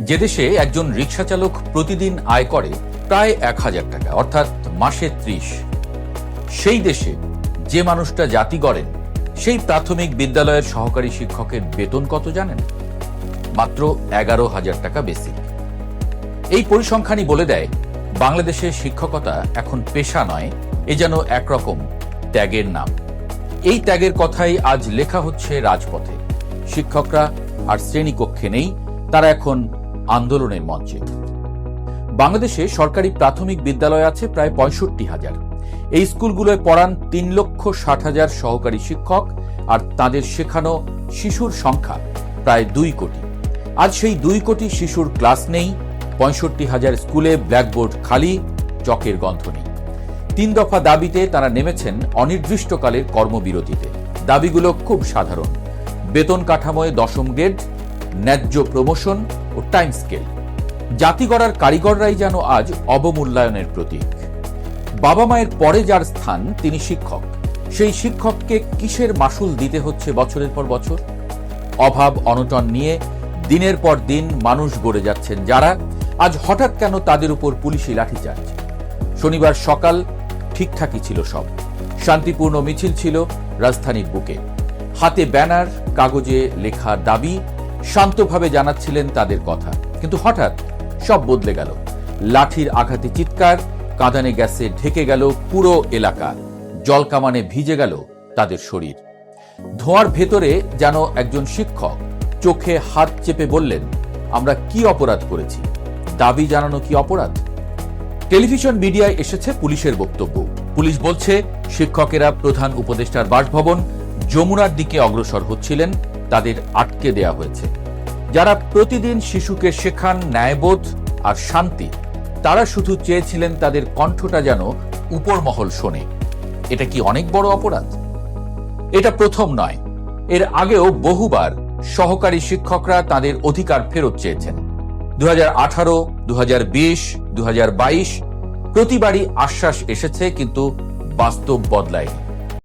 যে দেশে একজন রিক্সা চালক প্রতিদিন আয় করে প্রায় এক হাজার টাকা, অর্থাৎ মাসে ত্রিশ। সেই দেশে যে মানুষটা জাতি গড়েন, সেই প্রাথমিক বিদ্যালয়ের সহকারী শিক্ষকের বেতন কত জানেন? মাত্র এগারো হাজার টাকা বেসিক। এই পরিসংখ্যানই বলে দেয় বাংলাদেশে শিক্ষকতা এখন পেশা নয়, এ যেন একরকম ত্যাগের নাম। এই ত্যাগের কথাই আজ লেখা হচ্ছে রাজপথে। শিক্ষকরা আর শ্রেণীকক্ষে নেই, তারা এখন আন্দোলনের মঞ্চে। বাংলাদেশে সরকারি প্রাথমিক বিদ্যালয় আছে প্রায় পঁয়ষট্টি হাজার। এই স্কুলগুলোয় পড়ান তিন লক্ষ ষাট হাজার সহকারী শিক্ষক আর তাদের শেখানো শিশুর সংখ্যা প্রায় দুই কোটি। আজ সেই দুই কোটি শিশুর ক্লাস নেই, পঁয়ষট্টি হাজার স্কুলে ব্ল্যাকবোর্ড খালি, চকের গন্ধ নেই। তিন দফা দাবিতে তারা নেমেছেন অনির্দিষ্টকালের কর্মবিরতিতে। দাবিগুলো খুব সাধারণ। বেতন কাঠামোয় দশম গ্রেড, ন্যায্য প্রমোশন ও টাইম স্কেল জাতি গড়ার কারিগররাই যেন আজ অবমূল্যায়নের প্রতীক। বাবা মায়ের পরে যার স্থান, তিনি শিক্ষক। সেই শিক্ষককে কিসের মাসুল দিতে হচ্ছে বছরের পর বছর? অভাব, অনটন নিয়ে দিনের পর দিন মানুষ গড়ে যাচ্ছেন যারা। আজ হঠাৎ কেন তাদের উপর পুলিশি লাঠিচার্জ? শনিবার সকাল ঠিকঠাকই ছিল সব। শান্তিপূর্ণ মিছিল ছিল রাজধানীর বুকে। হাতে ব্যানার, কাগজে লেখা দাবি শান্তভাবে জানাচ্ছিলেন তাদের কথা। কিন্তু হঠাৎ সব বদলে গেল। লাঠির আঘাতে চিৎকার, কাঁদানে গ্যাসে ঢেকে গেল পুরো এলাকা। জলকামানে ভিজে গেল তাদের শরীর। ধোঁয়ার ভেতরে যেন একজন শিক্ষক চোখে হাত চেপে বললেন, আমরা কি অপরাধ করেছি? দাবি জানানো কি অপরাধ? টেলিভিশন মিডিয়ায় এসেছে পুলিশের বক্তব্য। পুলিশ বলছে, শিক্ষকেরা প্রধান উপদেষ্টার বাসভবন যমুনার দিকে অগ্রসর হচ্ছিলেন। তাদের আটকে দেয়া হয়েছে। যারা প্রতিদিন শিশুকে শেখান ন্যায়বোধ আর শান্তি, তারা শুধু চেয়েছিলেন তাদের কণ্ঠটা যেন উপরমহল শোনে। এটা কি অনেক বড় অপরাধ? এটা প্রথম নয়। এর আগেও বহুবার সহকারী শিক্ষকরা তাদের অধিকার ফেরত চেয়েছেন। দু হাজার আঠারো দু হাজার বিশ দু হাজার বাইশ প্রতিবারই আশ্বাস এসেছে কিন্তু বাস্তব বদলায়নি।